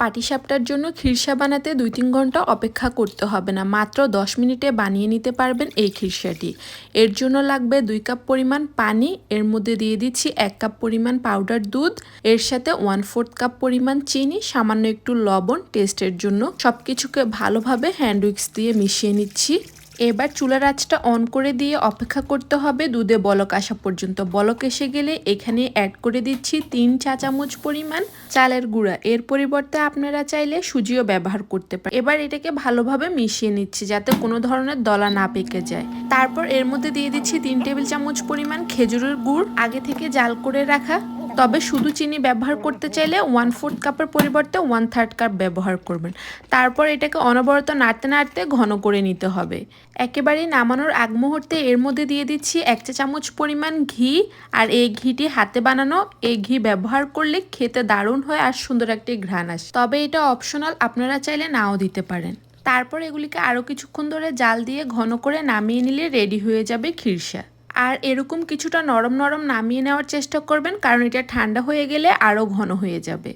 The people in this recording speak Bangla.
পাটিসাপটার জন্য খিরসা বানাতে দুই তিন ঘণ্টা অপেক্ষা করতে হবে না। মাত্র দশ মিনিটে বানিয়ে নিতে পারবেন এই খিরসাটি। এর জন্য লাগবে দুই কাপ পরিমাণ পানি, এর মধ্যে দিয়ে দিচ্ছি এক কাপ পরিমাণ পাউডার দুধ, এর সাথে ওয়ান ফোর্থ কাপ পরিমাণ চিনি, সামান্য একটু লবণ, টেস্টের জন্য সব কিছুকে ভালোভাবে হ্যান্ড উইক্স দিয়ে মিশিয়ে নিচ্ছি। এবার চুলার আঁচটা অন করে দিয়ে অপেক্ষা করতে হবে দুধে বলক আসা পর্যন্ত। বলক এসে গেলে এখানে অ্যাড করে দিচ্ছি তিন চা চামচ পরিমাণ চালের গুঁড়া। এর পরিবর্তে আপনারা চাইলে সুজিও ব্যবহার করতে পারেন। এবার এটাকে ভালোভাবে মিশিয়ে নিচ্ছি যাতে কোনো ধরনের দলা না পেকে যায়। তারপর এর মধ্যে দিয়ে দিচ্ছি তিন টেবিল চামচ পরিমাণ খেজুরের গুড়। আগে থেকে জাল করে রাখা তবে শুধু চিনি ব্যবহার করতে চাইলে ওয়ান ফোর্থ কাপের পরিবর্তে ওয়ান থার্ড কাপ ব্যবহার করবেন। তারপর এটাকে অনবরত নাড়তে নাড়তে ঘন করে নিতে হবে। একেবারেই নামানোর আগ মুহূর্তে এর মধ্যে দিয়ে দিচ্ছি এক চা চামচ পরিমাণ ঘি আর এই ঘিটি হাতে বানানো, এই ঘি ব্যবহার করলে খেতে দারুণ হয় আর সুন্দর একটি ঘ্রাণ আসে। তবে এটা অপশনাল আপনারা চাইলে নাও দিতে পারেন। তারপর এগুলিকে আরও কিছুক্ষণ ধরে জাল দিয়ে ঘন করে নামিয়ে নিলে রেডি হয়ে যাবে খিরসা আর এরকম কিছুটা নরম নরম নামিয়ে নেওয়ার চেষ্টা করবেন, কারণ এটা ঠান্ডা হয়ে গেলে আরও ঘন হয়ে যাবে।